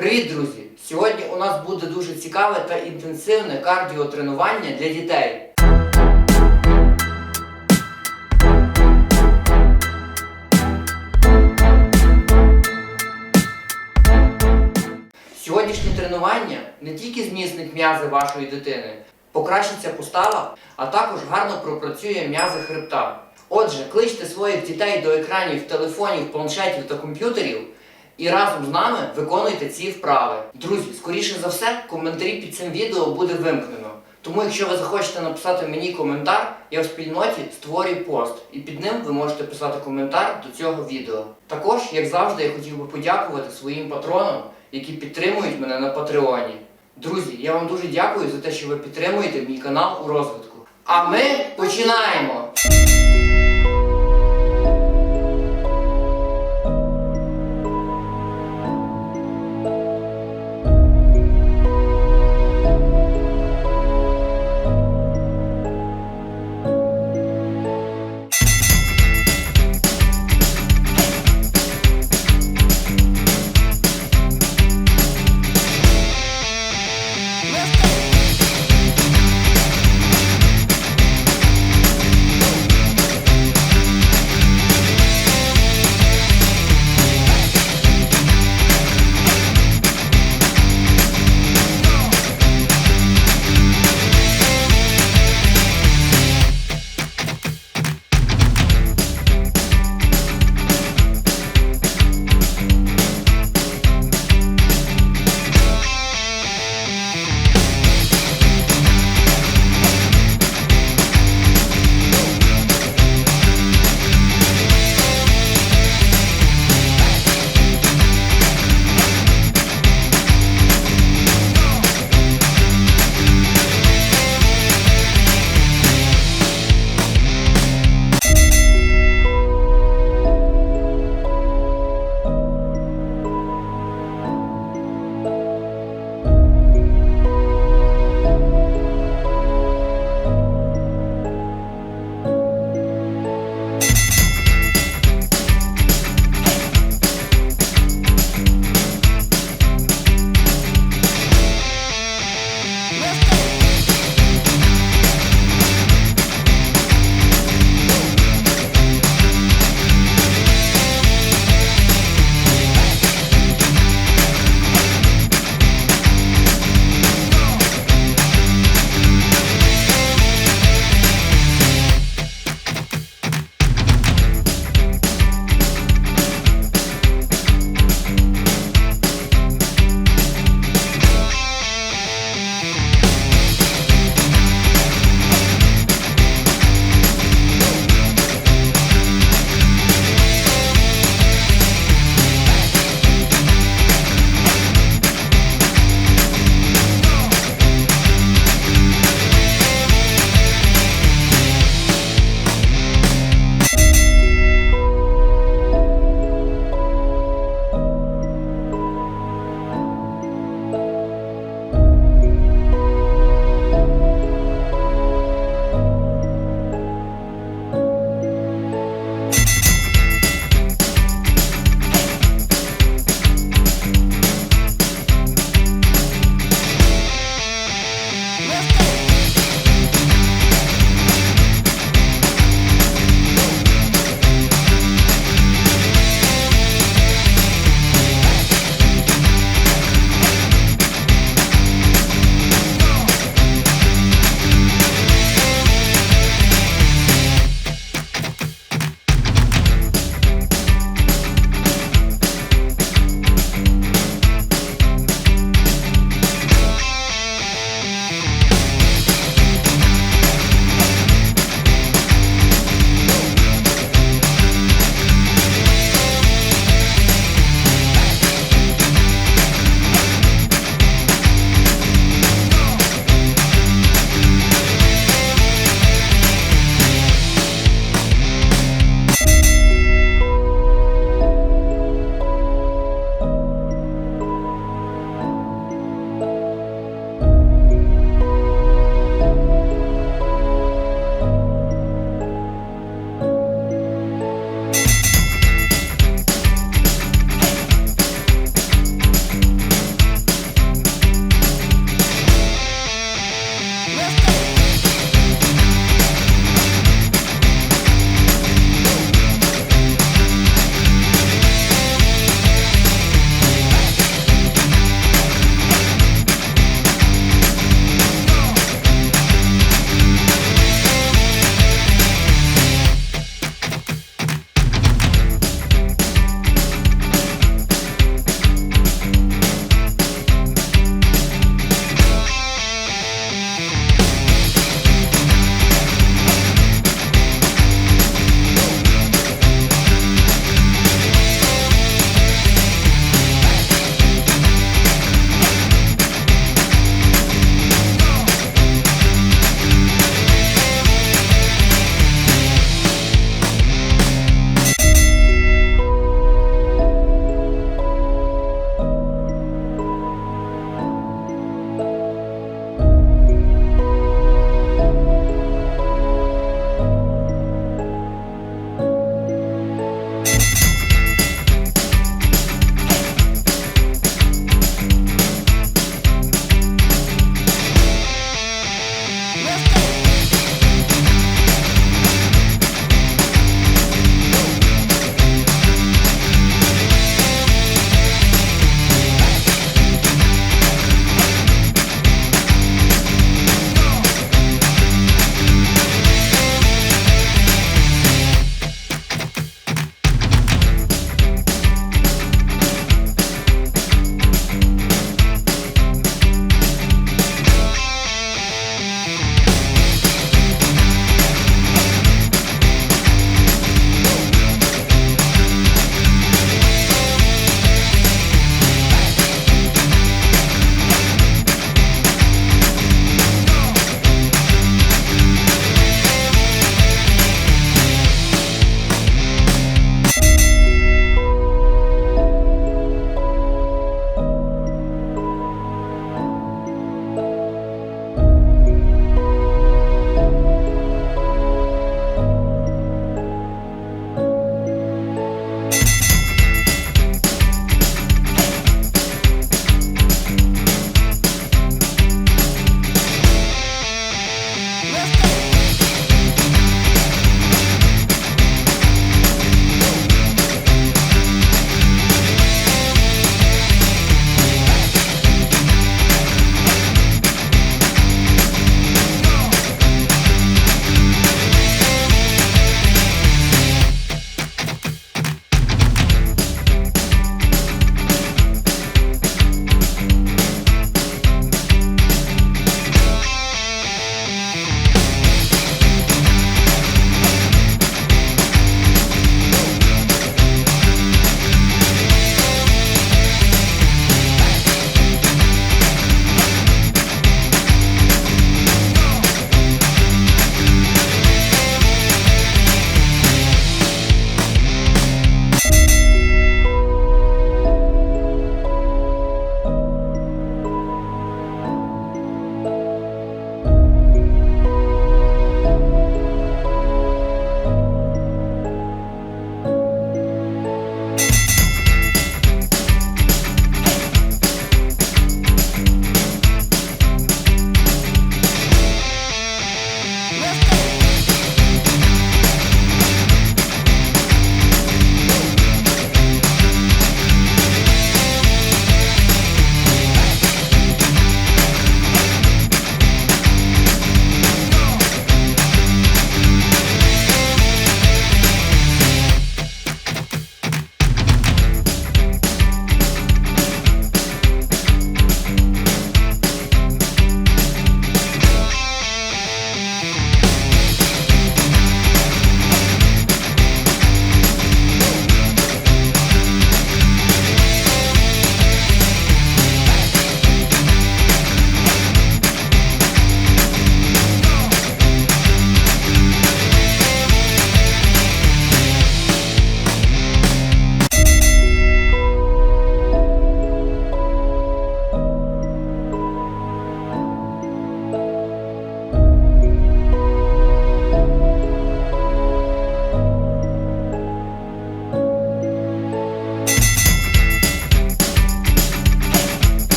Привіт, друзі! Сьогодні у нас буде дуже цікаве та інтенсивне кардіотренування для дітей. Сьогоднішнє тренування не тільки зміцнить м'язи вашої дитини, покращиться постава, а також гарно пропрацює м'язи хребта. Отже, кличте своїх дітей до екранів телефонів, планшетів та комп'ютерів і разом з нами виконуйте ці вправи. Друзі, скоріше за все, коментарі під цим відео буде вимкнено. Тому, якщо ви захочете написати мені коментар, я в спільноті створюю пост, і під ним ви можете писати коментар до цього відео. Також, як завжди, я хотів би подякувати своїм патронам, які підтримують мене на Патреоні. Друзі, я вам дуже дякую за те, що ви підтримуєте мій канал у розвитку. А ми починаємо!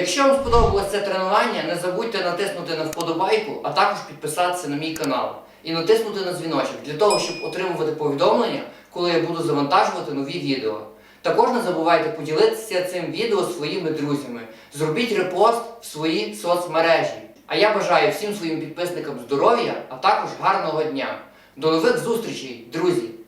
Якщо вам сподобалось це тренування, не забудьте натиснути на вподобайку, а також підписатися на мій канал і натиснути на дзвіночок для того, щоб отримувати повідомлення, коли я буду завантажувати нові відео. Також не забувайте поділитися цим відео своїми друзями. Зробіть репост в свої соцмережі. А я бажаю всім своїм підписникам здоров'я, а також гарного дня. До нових зустрічей, друзі!